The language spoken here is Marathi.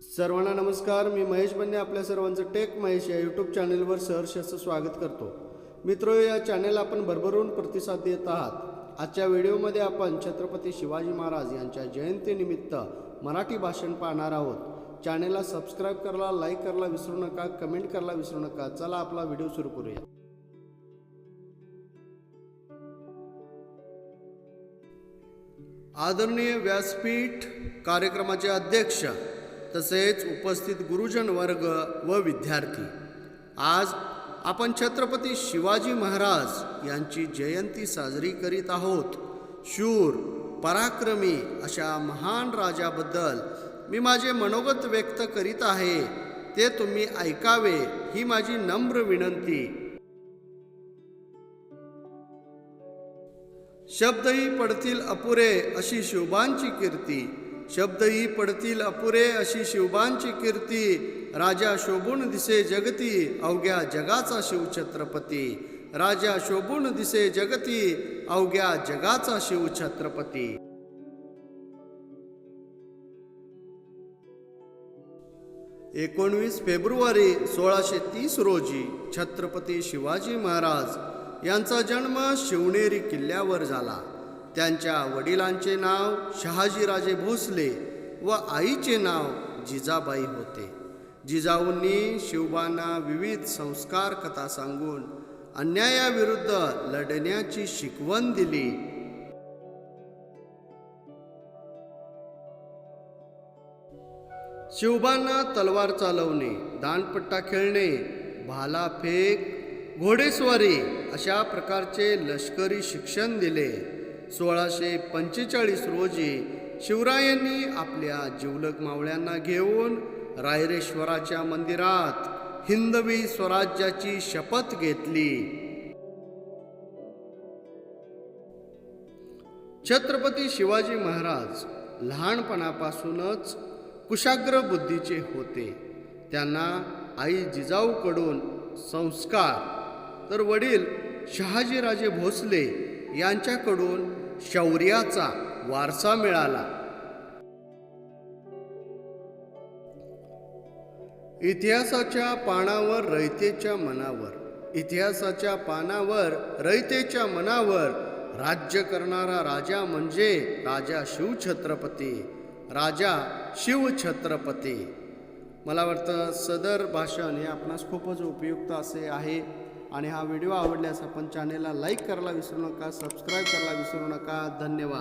सर्वांना नमस्कार मी महेश बन्ने आपल्या सर्वांचं टेक महेश या यूट्यूब चॅनेलवर सहर्ष असं स्वागत करतो. मित्र या चॅनेल आपण भरभरून प्रतिसाद देत आहात. आजच्या व्हिडिओमध्ये आपण छत्रपती शिवाजी महाराज यांच्या जयंतीनिमित्त मराठी भाषण पाहणार आहोत. चॅनेलला सबस्क्राईब करायला लाईक करायला विसरू नका कमेंट करायला विसरू नका. चला आपला व्हिडिओ सुरू करूया. आदरणीय व्यासपीठ कार्यक्रमाचे अध्यक्ष तसेच उपस्थित गुरुजन वर्ग व विद्यार्थी. आज आपण छत्रपती शिवाजी महाराज यांची जयंती साजरी करीत आहोत. शूर पराक्रमी अशा महान राजाबद्दल मी माझे मनोगत व्यक्त करीत आहे. ते तुम्ही ऐकावे ही माझी नम्र विनंती. शब्दही पडतील अपुरे अशी शोभांची कीर्ती. शब्दही पडतील अपुरे अशी शिवबांची कीर्ती. राजा शोभून दिसे जगती अवघ्या जगाचा शिवछत्रपती राजा शोभून दिसे जगती अवघ्या जगाचा शिवछत्रपती एकोणवीस फेब्रुवारी सोळाशे तीस रोजी छत्रपती शिवाजी महाराज यांचा जन्म शिवनेरी किल्ल्यावर झाला. त्यांच्या वडिलांचे नाव शहाजीराजे भोसले व आईचे नाव जिजाबाई होते. जिजाऊंनी शिवबांना विविध संस्कार कथा सांगून अन्यायाविरुद्ध लढण्याची शिकवण दिली. शिवबांना तलवार चालवणे दानपट्टा खेळणे भाला फेक घोडेस्वारी अशा प्रकारचे लष्करी शिक्षण दिले. सोळाशे पंचेचाळीस रोजी शिवरायांनी आपल्या जिवलक मावळ्यांना घेऊन रायरेश्वराच्या मंदिरात हिंदवी स्वराज्याची शपथ घेतली. छत्रपती शिवाजी महाराज लहानपणापासूनच कुशाग्र बुद्धीचे होते. त्यांना आई जिजाऊकडून संस्कार. तर वडील शहाजीराजे भोसले यांच्याकडून शौर्याचा वारसा मिळाला. इतिहासाच्या पानावर रयतेच्या मनावर इतिहासाच्या पानावर रयतेच्या मनावर राज्य करणारा राजा म्हणजे राजा शिवछत्रपती राजा शिवछत्रपती. मला वाटतं सदर भाषण हे आपणास खूपच उपयुक्त असे आहे. आणि हा व्हिडिओ आवडल्यास आपण चॅनेलला लाईक करायला विसरू नका सबस्क्राईब करायला विसरू नका. धन्यवाद.